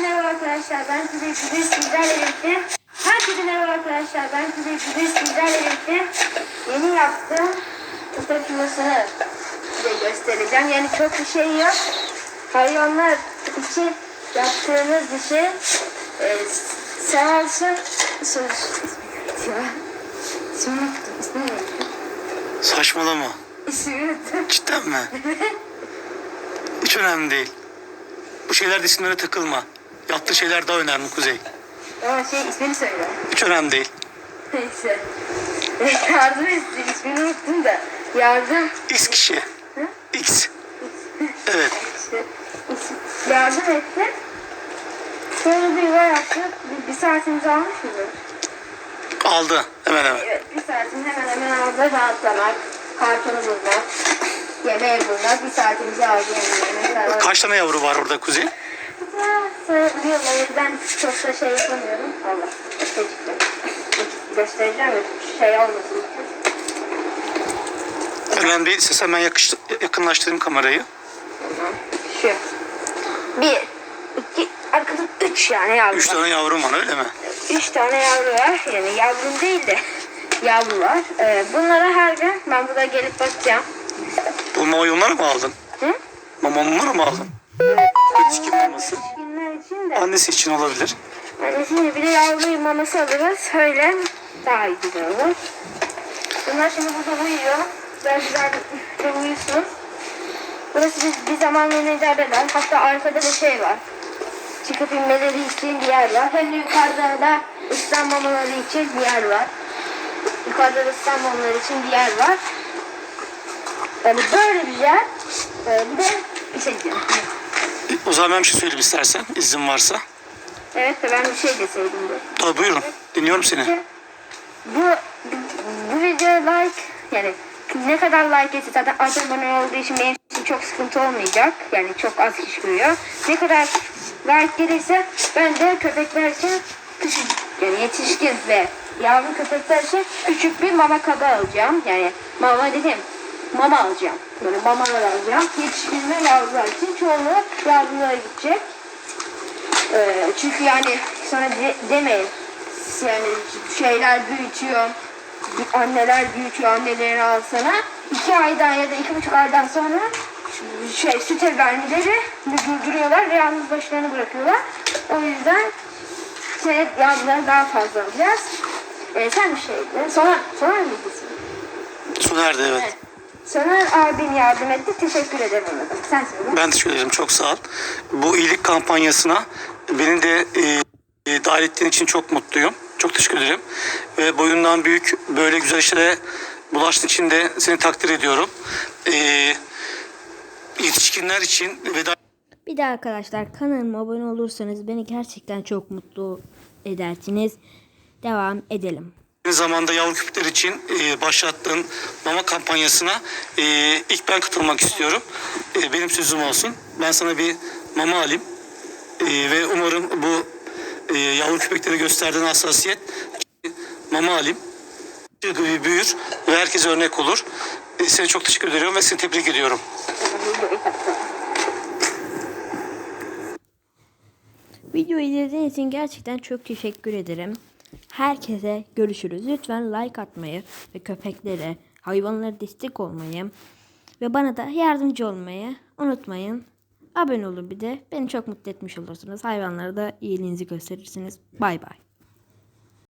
merhaba arkadaşlar. Ben size bugün sizlerle birlikte Herkese merhaba arkadaşlar. Ben size bugün sizlerle birlikte yeni yaptığım köpek yuvasını size göstereceğim. Yani çok bir şey yok. Hayvanlar için yaptığımız bir şey. Sonra ismi neydi? Saçmalama. İsmi. Cidden mi? Hiç önemli değil. Bu şeyler isimlere takılma. Yaptığı şeyler daha önemli Kuzey. Ama şey ismini söyle. Hiç önemli değil. Neyse. Yardım etsin. İsmini unuttum da. Yardım. X kişi. X. Evet. İşte, yardım etti. Sonra bir yuva yaptık. Bir, bir saatimizi almış mıydı? Aldı. Hemen hemen. Evet. Bir saatini hemen hemen aldı. Rahatlamak. Kartonu bulmak. Yemeği bulmak. Bir saatimizi aldı. Yani Kaç tane yavru var orada Kuzey? O yüzden çok da şey yapamıyorum. Allah. Şey çıktı. Göstereceğim ya. Şey olmasın. Önemli değil. İstersen ben yakış, yakınlaştırayım kamerayı. Şu. Bir. iki, Arkada üç yani yavru Üç var. tane yavrum var öyle mi? Üç tane yavru var. Yani yavrum değil de yavru var. Ee, bunlara her gün ben burada gelip bakacağım. Bu mama onları mı aldın? Hı? Mama onları mı aldın? Yetişkin maması. İçin de. Annesi için olabilir. Şimdi bir de yavru maması alırız. Öyle daha iyi olur. Bunlar şimdi burada uyuyor. Ben güzel uyusun. Burası bir, bir zaman yöneticilerden. Hatta arkada da şey var. Çıkıp inmeleri için bir yer var. Hem de yukarıda da ıslanmamaları için bir yer var. Yukarıda da ıslanmamaları için bir yer var. Yani böyle bir yer. Ee, bir de bir şey diyeceğim. O zaman ben bir şey söyleyeyim istersen. izin varsa. Evet de ben bir şey deseydim de. Tabii buyurun. Dinliyorum seni. Bu bu videoya like yani ne kadar like etse zaten az abone olduğu için benim için çok sıkıntı olmayacak. Yani çok az kişi görüyor. Ne kadar like gelirse ben de köpekler için küçük yani yetişkin ve yavru köpekler için küçük bir mama kabı alacağım. Yani mama dedim mama alacağım. Böyle mamalar alacağım. Yetişkin ve yavrular için çoğunluğu yavrulara gidecek. Ee, çünkü yani sana de, demeyin yani şeyler büyütüyor anneler büyütüyor annelerini alsana iki aydan ya da iki buçuk aydan sonra şey süt vermeleri durduruyorlar ve yalnız başlarını bırakıyorlar o yüzden şey yavruları daha fazla alacağız ee, sen bir şey sonra sonra mı? Soner'de evet. Evet. Soner abin yardım etti teşekkür ederim sen söyle Ben teşekkür ederim. Çok sağ ol. Bu iyilik kampanyasına beni de e, e, dahil ettiğin için çok mutluyum. Çok teşekkür ederim. Ve boyundan büyük böyle güzel işlere bulaştığın için de seni takdir ediyorum. E, yetişkinler için veda Bir de arkadaşlar kanalıma abone olursanız beni gerçekten çok mutlu edersiniz. Devam edelim. Aynı zamanda yavru köpekler için e, başlattığın mama kampanyasına e, ilk ben katılmak istiyorum. E, benim sözüm olsun. Ben sana bir mama alayım. E, ve umarım bu e, yavru köpeklere gösterdiğin hassasiyet mama alayım. Büyür ve herkese örnek olur. E, seni çok teşekkür ediyorum ve seni tebrik ediyorum. Videoyu izlediğiniz için gerçekten çok teşekkür ederim. Herkese görüşürüz. Lütfen like atmayı ve köpeklere, hayvanlara destek olmayı ve bana da yardımcı olmayı unutmayın. Abone olun bir de. Beni çok mutlu etmiş olursunuz. Hayvanlara da iyiliğinizi gösterirsiniz. Bay bay.